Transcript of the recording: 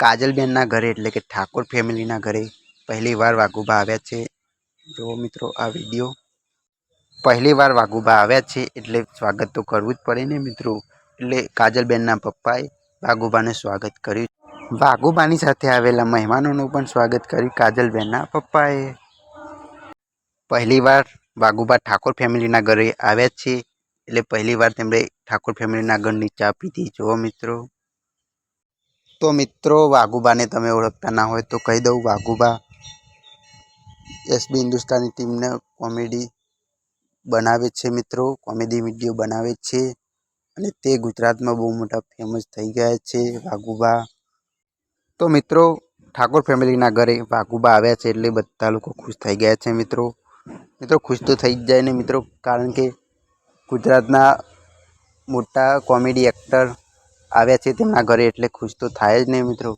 કાજલબેનના ઘરે, એટલે કે ઠાકોર ફેમિલીના ઘરે પહેલી વાર વાઘુબા આવ્યા છે. જો મિત્રો આ વીડિયો. પહેલી વાર વાઘુબા આવ્યા છે, એટલે સ્વાગત તો કરવું જ પડે ને મિત્રો. એટલે કાજલબેનના પપ્પાએ વાઘુબાને સ્વાગત કર્યું વાઘુબાની સાથે આવેલા મહેમાનોનું પણ સ્વાગત કર્યું કાજલબેનના પપ્પાએ. પહેલી વાર વાઘુબા ઠાકોર ફેમિલીના ઘરે આવ્યા છે, એટલે પહેલી વાર તેમણે ઠાકોર ફેમિલીના ઘરની ચા પીધી. જુઓ મિત્રો. તો મિત્રો, વાઘુબાને તમે ઓળખતા ના હોય તો કહી દઉં, વાઘુબા એસબી હિન્દુસ્તાની ટીમને કોમેડી બનાવે છે મિત્રો, કોમેડી વીડિયો બનાવે છે અને તે ગુજરાતમાં બહુ મોટા ફેમસ થઈ ગયા છે, વાઘુબા. તો મિત્રો, ઠાકોર ફેમિલીના ઘરે વાઘુબા આવ્યા છે એટલે બધા લોકો ખુશ થઈ ગયા છે મિત્રો. મિત્રો, ખુશ તો થઈ જ જાય ને મિત્રો, કારણ કે ગુજરાતના મોટા કોમેડી એક્ટર આવ્યા છે તેમના ઘરે એટલે ખુશ તો થાય જ નહીં મિત્રો.